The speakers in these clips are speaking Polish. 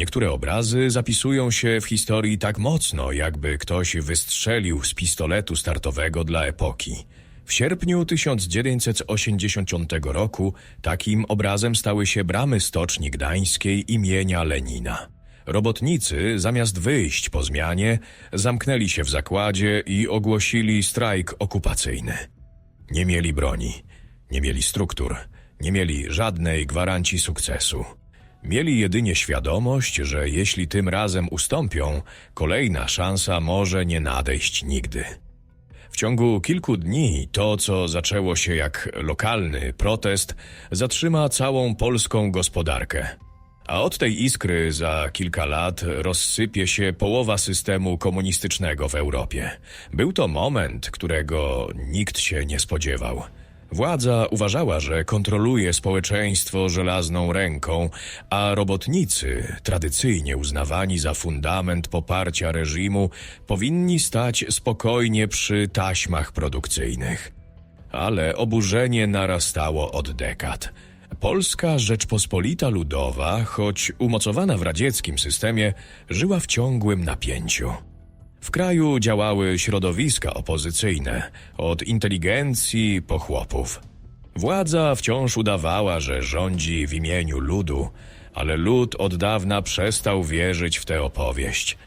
Niektóre obrazy zapisują się w historii tak mocno, jakby ktoś wystrzelił z pistoletu startowego dla epoki. W sierpniu 1980 roku takim obrazem stały się bramy Stoczni Gdańskiej imienia Lenina. Robotnicy, zamiast wyjść po zmianie, zamknęli się w zakładzie i ogłosili strajk okupacyjny. Nie mieli broni, nie mieli struktur, nie mieli żadnej gwarancji sukcesu. Mieli jedynie świadomość, że jeśli tym razem ustąpią, kolejna szansa może nie nadejść nigdy. W ciągu kilku dni to, co zaczęło się jak lokalny protest, zatrzyma całą polską gospodarkę. A od tej iskry za kilka lat rozsypie się połowa systemu komunistycznego w Europie. Był to moment, którego nikt się nie spodziewał. Władza uważała, że kontroluje społeczeństwo żelazną ręką, a robotnicy, tradycyjnie uznawani za fundament poparcia reżimu, powinni stać spokojnie przy taśmach produkcyjnych. Ale oburzenie narastało od dekad. Polska Rzeczpospolita Ludowa, choć umocowana w radzieckim systemie, żyła w ciągłym napięciu. W kraju działały środowiska opozycyjne, od inteligencji po chłopów. Władza wciąż udawała, że rządzi w imieniu ludu, ale lud od dawna przestał wierzyć w tę opowieść.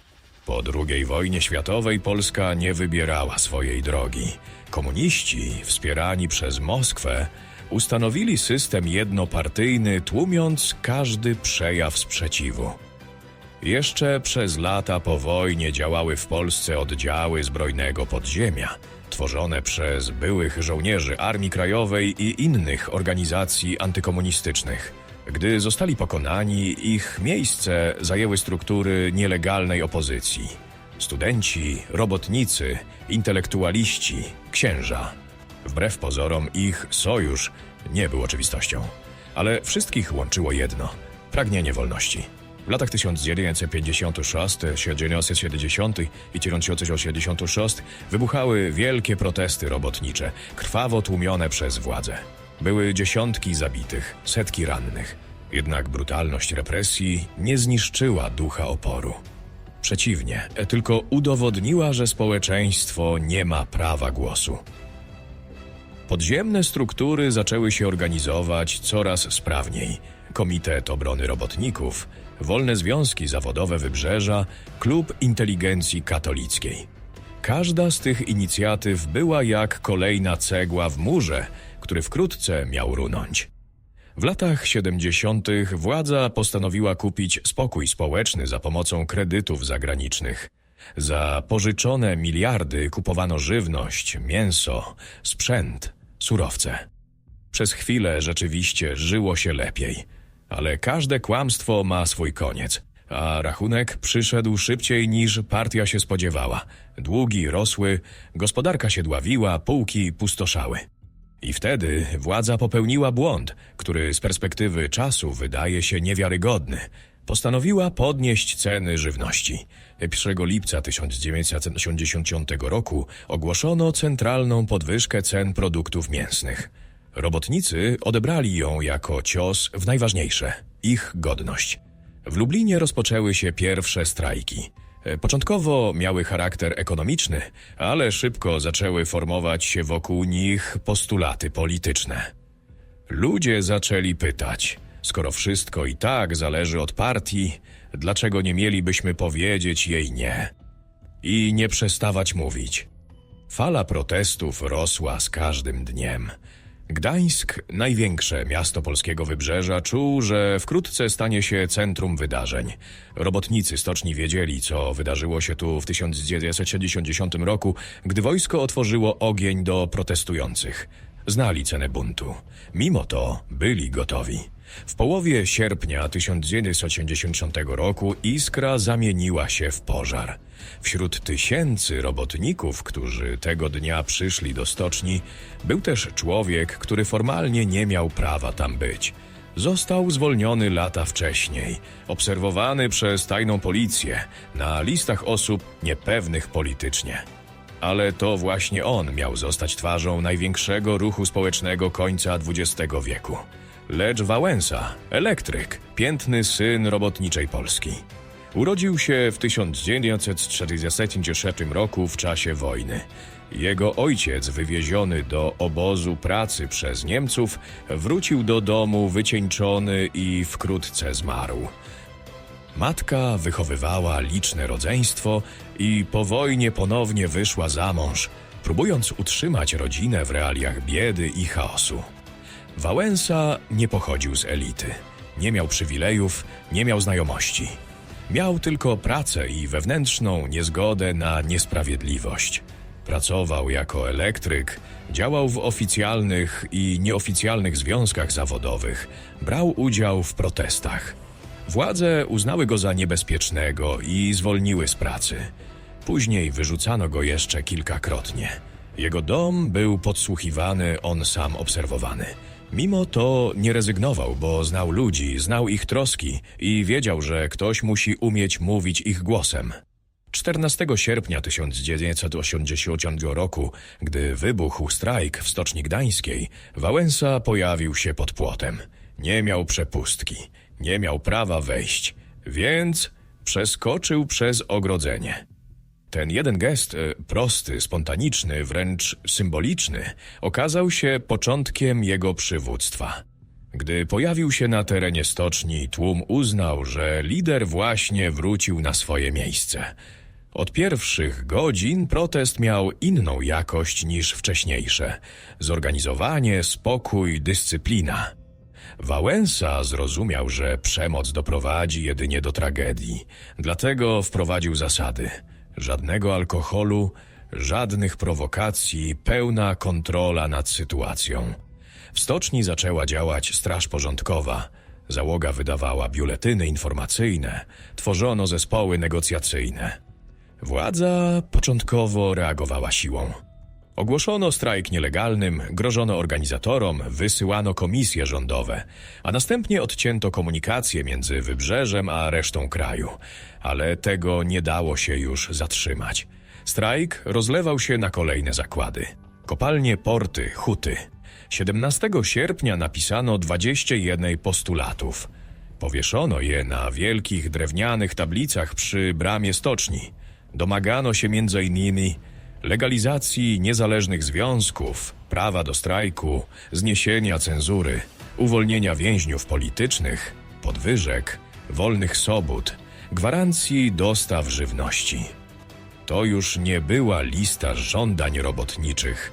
Po II wojnie światowej Polska nie wybierała swojej drogi. Komuniści, wspierani przez Moskwę, ustanowili system jednopartyjny, tłumiąc każdy przejaw sprzeciwu. Jeszcze przez lata po wojnie działały w Polsce oddziały zbrojnego podziemia, tworzone przez byłych żołnierzy Armii Krajowej i innych organizacji antykomunistycznych. Gdy zostali pokonani, ich miejsce zajęły struktury nielegalnej opozycji. Studenci, robotnicy, intelektualiści, księża. Wbrew pozorom ich sojusz nie był oczywistością. Ale wszystkich łączyło jedno pragnienie wolności. W latach 1956, 1970 i 1986 wybuchały wielkie protesty robotnicze, krwawo tłumione przez władzę. Były dziesiątki zabitych, setki rannych. Jednak brutalność represji nie zniszczyła ducha oporu. Przeciwnie, tylko udowodniła, że społeczeństwo nie ma prawa głosu. Podziemne struktury zaczęły się organizować coraz sprawniej. Komitet Obrony Robotników, Wolne Związki Zawodowe Wybrzeża, Klub Inteligencji Katolickiej. Każda z tych inicjatyw była jak kolejna cegła w murze, który wkrótce miał runąć. W latach 70. władza postanowiła kupić spokój społeczny za pomocą kredytów zagranicznych. Za pożyczone miliardy kupowano żywność, mięso, sprzęt, surowce. Przez chwilę rzeczywiście żyło się lepiej, ale każde kłamstwo ma swój koniec, a rachunek przyszedł szybciej niż partia się spodziewała. Długi rosły, gospodarka się dławiła, półki pustoszały. I wtedy władza popełniła błąd, który z perspektywy czasu wydaje się niewiarygodny. Postanowiła podnieść ceny żywności. 1 lipca 1980 roku ogłoszono centralną podwyżkę cen produktów mięsnych. Robotnicy odebrali ją jako cios w najważniejsze ich godność. W Lublinie rozpoczęły się pierwsze strajki. Początkowo miały charakter ekonomiczny, ale szybko zaczęły formować się wokół nich postulaty polityczne. Ludzie zaczęli pytać, skoro wszystko i tak zależy od partii, dlaczego nie mielibyśmy powiedzieć jej nie? I nie przestawać mówić. Fala protestów rosła z każdym dniem. Gdańsk, największe miasto polskiego wybrzeża, czuł, że wkrótce stanie się centrum wydarzeń. Robotnicy stoczni wiedzieli, co wydarzyło się tu w 1970 roku, gdy wojsko otworzyło ogień do protestujących. Znali cenę buntu. Mimo to byli gotowi. W połowie sierpnia 1980 roku iskra zamieniła się w pożar. Wśród tysięcy robotników, którzy tego dnia przyszli do stoczni, był też człowiek, który formalnie nie miał prawa tam być. Został zwolniony lata wcześniej, obserwowany przez tajną policję na listach osób niepewnych politycznie. Ale to właśnie on miał zostać twarzą największego ruchu społecznego końca XX wieku. lecz Wałęsa, elektryk, piętny syn robotniczej Polski. Urodził się w 1943 roku w czasie wojny. Jego ojciec, wywieziony do obozu pracy przez Niemców, wrócił do domu wycieńczony i wkrótce zmarł. Matka wychowywała liczne rodzeństwo i po wojnie ponownie wyszła za mąż, próbując utrzymać rodzinę w realiach biedy i chaosu. Wałęsa nie pochodził z elity. Nie miał przywilejów, nie miał znajomości. Miał tylko pracę i wewnętrzną niezgodę na niesprawiedliwość. Pracował jako elektryk, działał w oficjalnych i nieoficjalnych związkach zawodowych, brał udział w protestach. Władze uznały go za niebezpiecznego i zwolniły z pracy. Później wyrzucano go jeszcze kilkakrotnie. Jego dom był podsłuchiwany, on sam obserwowany. Mimo to nie rezygnował, bo znał ludzi, znał ich troski i wiedział, że ktoś musi umieć mówić ich głosem. 14 sierpnia 1980 roku, gdy wybuchł strajk w Stoczni Gdańskiej, Wałęsa pojawił się pod płotem. Nie miał przepustki, nie miał prawa wejść, więc przeskoczył przez ogrodzenie. Ten jeden gest, e, prosty, spontaniczny, wręcz symboliczny, okazał się początkiem jego przywództwa. Gdy pojawił się na terenie stoczni, tłum uznał, że lider właśnie wrócił na swoje miejsce. Od pierwszych godzin protest miał inną jakość niż wcześniejsze. Zorganizowanie, spokój, dyscyplina. Wałęsa zrozumiał, że przemoc doprowadzi jedynie do tragedii. Dlatego wprowadził zasady. Żadnego alkoholu, żadnych prowokacji, pełna kontrola nad sytuacją. W stoczni zaczęła działać straż porządkowa. Załoga wydawała biuletyny informacyjne, tworzono zespoły negocjacyjne. Władza początkowo reagowała siłą. Ogłoszono strajk nielegalnym, grożono organizatorom, wysyłano komisje rządowe, a następnie odcięto komunikację między wybrzeżem a resztą kraju. Ale tego nie dało się już zatrzymać. Strajk rozlewał się na kolejne zakłady. Kopalnie, porty, huty. 17 sierpnia napisano 21 postulatów. Powieszono je na wielkich drewnianych tablicach przy bramie stoczni. Domagano się m.in. legalizacji niezależnych związków, prawa do strajku, zniesienia cenzury, uwolnienia więźniów politycznych, podwyżek, wolnych sobót, gwarancji dostaw żywności. To już nie była lista żądań robotniczych.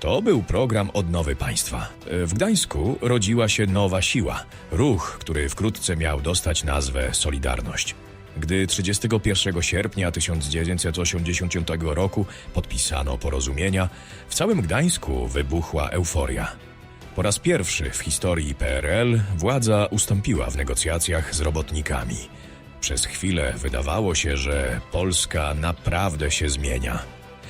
To był program odnowy państwa. W Gdańsku rodziła się nowa siła, ruch, który wkrótce miał dostać nazwę Solidarność. Gdy 31 sierpnia 1980 roku podpisano porozumienia, w całym Gdańsku wybuchła euforia. Po raz pierwszy w historii PRL władza ustąpiła w negocjacjach z robotnikami. Przez chwilę wydawało się, że Polska naprawdę się zmienia.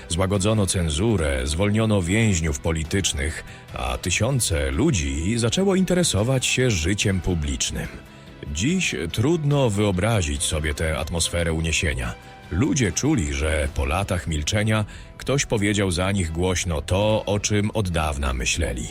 Złagodzono cenzurę, zwolniono więźniów politycznych, a tysiące ludzi zaczęło interesować się życiem publicznym. Dziś trudno wyobrazić sobie tę atmosferę uniesienia. Ludzie czuli, że po latach milczenia ktoś powiedział za nich głośno to, o czym od dawna myśleli.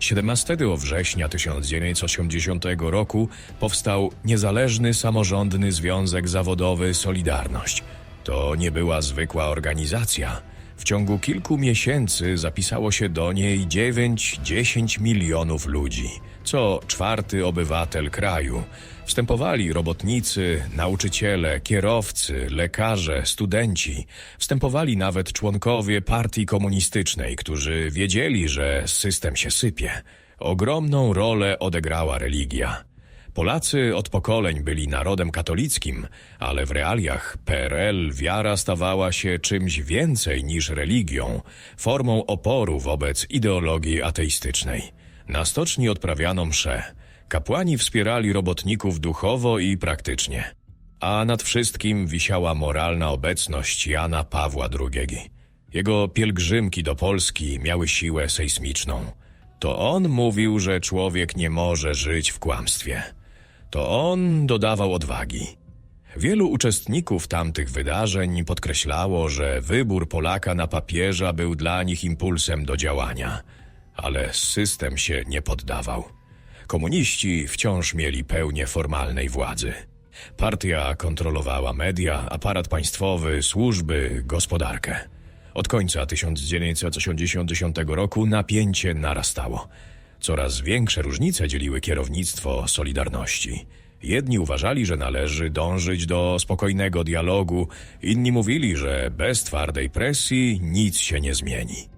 17 września 1980 roku powstał Niezależny Samorządny Związek Zawodowy Solidarność. To nie była zwykła organizacja. W ciągu kilku miesięcy zapisało się do niej 9-10 milionów ludzi, co czwarty obywatel kraju. Wstępowali robotnicy, nauczyciele, kierowcy, lekarze, studenci. Wstępowali nawet członkowie partii komunistycznej, którzy wiedzieli, że system się sypie. Ogromną rolę odegrała religia. Polacy od pokoleń byli narodem katolickim, ale w realiach PRL wiara stawała się czymś więcej niż religią, formą oporu wobec ideologii ateistycznej. Na stoczni odprawiano msze. Kapłani wspierali robotników duchowo i praktycznie. A nad wszystkim wisiała moralna obecność Jana Pawła II. Jego pielgrzymki do Polski miały siłę sejsmiczną. To on mówił, że człowiek nie może żyć w kłamstwie. To on dodawał odwagi. Wielu uczestników tamtych wydarzeń podkreślało, że wybór Polaka na papieża był dla nich impulsem do działania, ale system się nie poddawał. Komuniści wciąż mieli pełnię formalnej władzy. Partia kontrolowała media, aparat państwowy, służby, gospodarkę. Od końca 1980 roku napięcie narastało. Coraz większe różnice dzieliły kierownictwo Solidarności. Jedni uważali, że należy dążyć do spokojnego dialogu, inni mówili, że bez twardej presji nic się nie zmieni.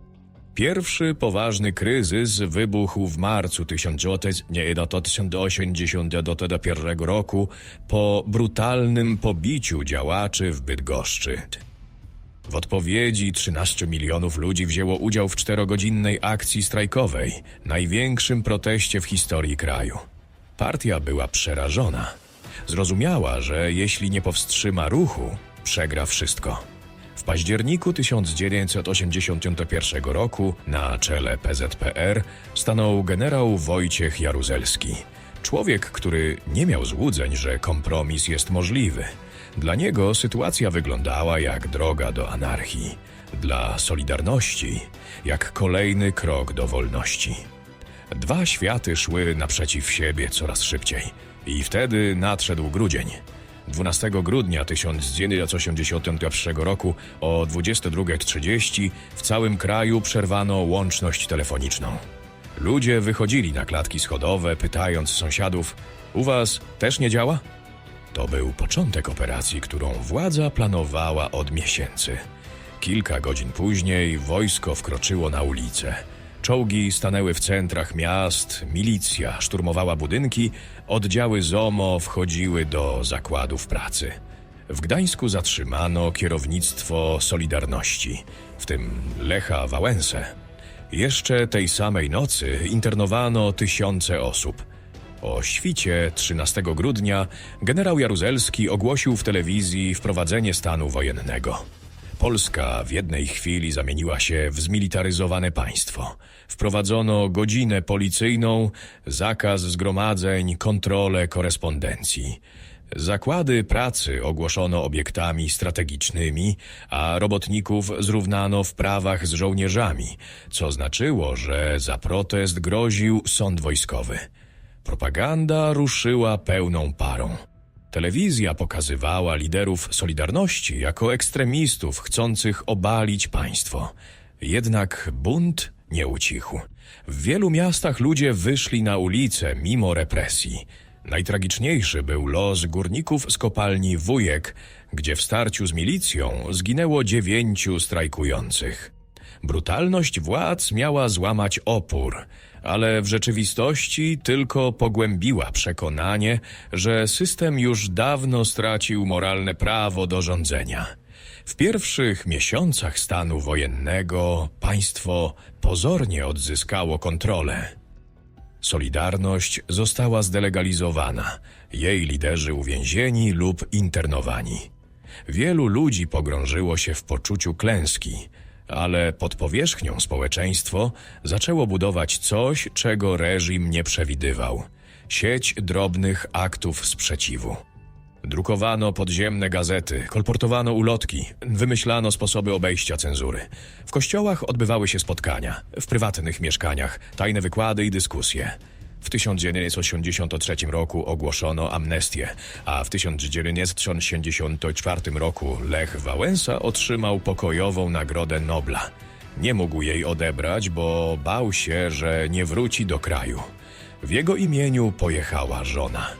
Pierwszy poważny kryzys wybuchł w marcu 1981 roku po brutalnym pobiciu działaczy w Bydgoszczy. W odpowiedzi 13 milionów ludzi wzięło udział w czterogodzinnej akcji strajkowej, największym proteście w historii kraju. Partia była przerażona. Zrozumiała, że jeśli nie powstrzyma ruchu, przegra wszystko. W październiku 1981 roku na czele PZPR stanął generał Wojciech Jaruzelski. Człowiek, który nie miał złudzeń, że kompromis jest możliwy. Dla niego sytuacja wyglądała jak droga do anarchii. Dla Solidarności jak kolejny krok do wolności. Dwa światy szły naprzeciw siebie coraz szybciej. I wtedy nadszedł grudzień. 12 grudnia 1981 roku o 22.30 w całym kraju przerwano łączność telefoniczną. Ludzie wychodzili na klatki schodowe, pytając sąsiadów: U was też nie działa? To był początek operacji, którą władza planowała od miesięcy. Kilka godzin później wojsko wkroczyło na ulicę. Czołgi stanęły w centrach miast, milicja szturmowała budynki, oddziały ZOMO wchodziły do zakładów pracy. W Gdańsku zatrzymano kierownictwo Solidarności, w tym Lecha Wałęsę. Jeszcze tej samej nocy internowano tysiące osób. O świcie 13 grudnia generał Jaruzelski ogłosił w telewizji wprowadzenie stanu wojennego. Polska w jednej chwili zamieniła się w zmilitaryzowane państwo. Wprowadzono godzinę policyjną, zakaz zgromadzeń, kontrolę korespondencji. Zakłady pracy ogłoszono obiektami strategicznymi, a robotników zrównano w prawach z żołnierzami, co znaczyło, że za protest groził sąd wojskowy. Propaganda ruszyła pełną parą. Telewizja pokazywała liderów Solidarności jako ekstremistów chcących obalić państwo. Jednak bunt nie ucichł. W wielu miastach ludzie wyszli na ulice mimo represji. Najtragiczniejszy był los górników z kopalni Wujek, gdzie w starciu z milicją zginęło dziewięciu strajkujących. Brutalność władz miała złamać opór, ale w rzeczywistości tylko pogłębiła przekonanie, że system już dawno stracił moralne prawo do rządzenia. W pierwszych miesiącach stanu wojennego państwo pozornie odzyskało kontrolę. Solidarność została zdelegalizowana, jej liderzy uwięzieni lub internowani. Wielu ludzi pogrążyło się w poczuciu klęski, ale pod powierzchnią społeczeństwo zaczęło budować coś, czego reżim nie przewidywał sieć drobnych aktów sprzeciwu. Drukowano podziemne gazety, kolportowano ulotki, wymyślano sposoby obejścia cenzury. W kościołach odbywały się spotkania, w prywatnych mieszkaniach, tajne wykłady i dyskusje. W 1983 roku ogłoszono amnestię, a w 1984 roku Lech Wałęsa otrzymał pokojową Nagrodę Nobla. Nie mógł jej odebrać, bo bał się, że nie wróci do kraju. W jego imieniu pojechała żona.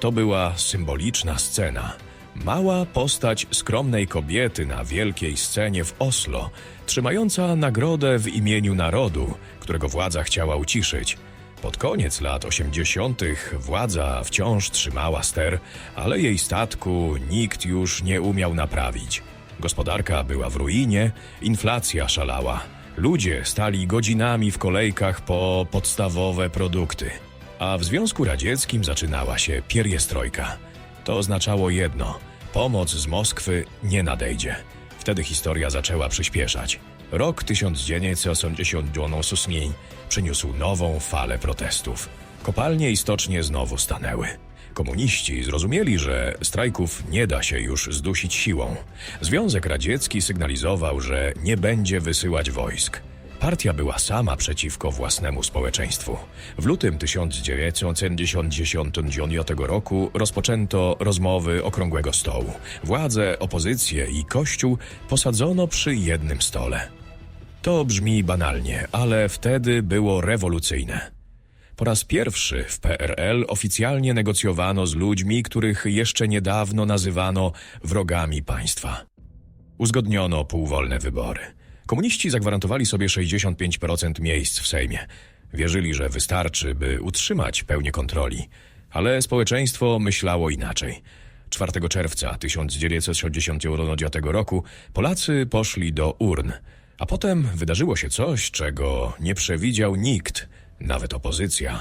To była symboliczna scena. Mała postać skromnej kobiety na wielkiej scenie w Oslo, trzymająca nagrodę w imieniu narodu, którego władza chciała uciszyć. Pod koniec lat 80. władza wciąż trzymała ster, ale jej statku nikt już nie umiał naprawić. Gospodarka była w ruinie, inflacja szalała. Ludzie stali godzinami w kolejkach po podstawowe produkty. A w Związku Radzieckim zaczynała się pieriestrojka. To oznaczało jedno: pomoc z Moskwy nie nadejdzie. Wtedy historia zaczęła przyspieszać. Rok 1988 przyniósł nową falę protestów. Kopalnie i stocznie znowu stanęły. Komuniści zrozumieli, że strajków nie da się już zdusić siłą. Związek Radziecki sygnalizował, że nie będzie wysyłać wojsk. Partia była sama przeciwko własnemu społeczeństwu. W lutym 1979 roku rozpoczęto rozmowy Okrągłego Stołu. Władze, opozycję i Kościół posadzono przy jednym stole. To brzmi banalnie, ale wtedy było rewolucyjne. Po raz pierwszy w PRL oficjalnie negocjowano z ludźmi, których jeszcze niedawno nazywano wrogami państwa. Uzgodniono półwolne wybory. Komuniści zagwarantowali sobie 65% miejsc w Sejmie. Wierzyli, że wystarczy, by utrzymać pełnię kontroli. Ale społeczeństwo myślało inaczej. 4 czerwca 1969 roku Polacy poszli do urn, a potem wydarzyło się coś, czego nie przewidział nikt, nawet opozycja.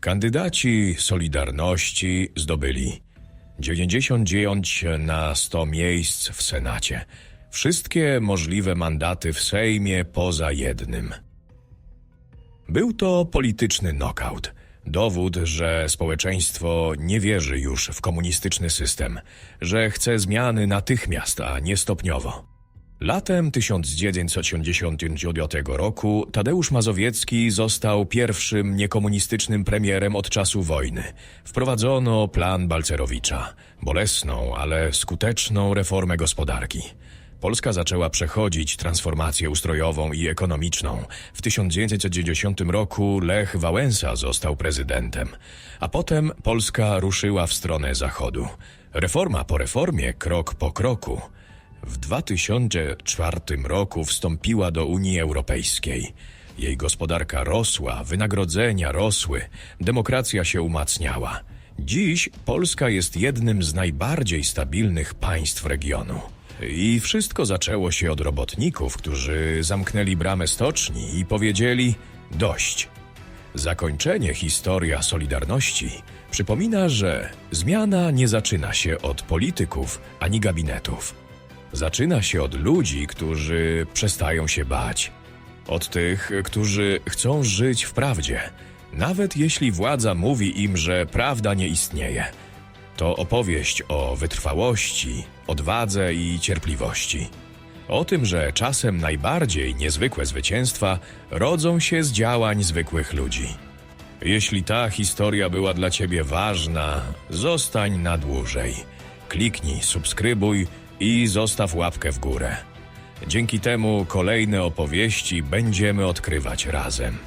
Kandydaci Solidarności zdobyli 99 na 100 miejsc w Senacie. Wszystkie możliwe mandaty w Sejmie poza jednym. Był to polityczny knockout. Dowód, że społeczeństwo nie wierzy już w komunistyczny system, że chce zmiany natychmiast, a nie stopniowo. Latem 1989 roku Tadeusz Mazowiecki został pierwszym niekomunistycznym premierem od czasu wojny. Wprowadzono plan Balcerowicza, bolesną, ale skuteczną reformę gospodarki. Polska zaczęła przechodzić transformację ustrojową i ekonomiczną. W 1990 roku Lech Wałęsa został prezydentem, a potem Polska ruszyła w stronę zachodu. Reforma po reformie, krok po kroku. W 2004 roku wstąpiła do Unii Europejskiej. Jej gospodarka rosła, wynagrodzenia rosły, demokracja się umacniała. Dziś Polska jest jednym z najbardziej stabilnych państw regionu. I wszystko zaczęło się od robotników, którzy zamknęli bramę stoczni i powiedzieli: Dość. Zakończenie historia Solidarności przypomina, że zmiana nie zaczyna się od polityków ani gabinetów. Zaczyna się od ludzi, którzy przestają się bać. Od tych, którzy chcą żyć w prawdzie, nawet jeśli władza mówi im, że prawda nie istnieje. To opowieść o wytrwałości, odwadze i cierpliwości. O tym, że czasem najbardziej niezwykłe zwycięstwa rodzą się z działań zwykłych ludzi. Jeśli ta historia była dla Ciebie ważna, zostań na dłużej. Kliknij subskrybuj i zostaw łapkę w górę. Dzięki temu kolejne opowieści będziemy odkrywać razem.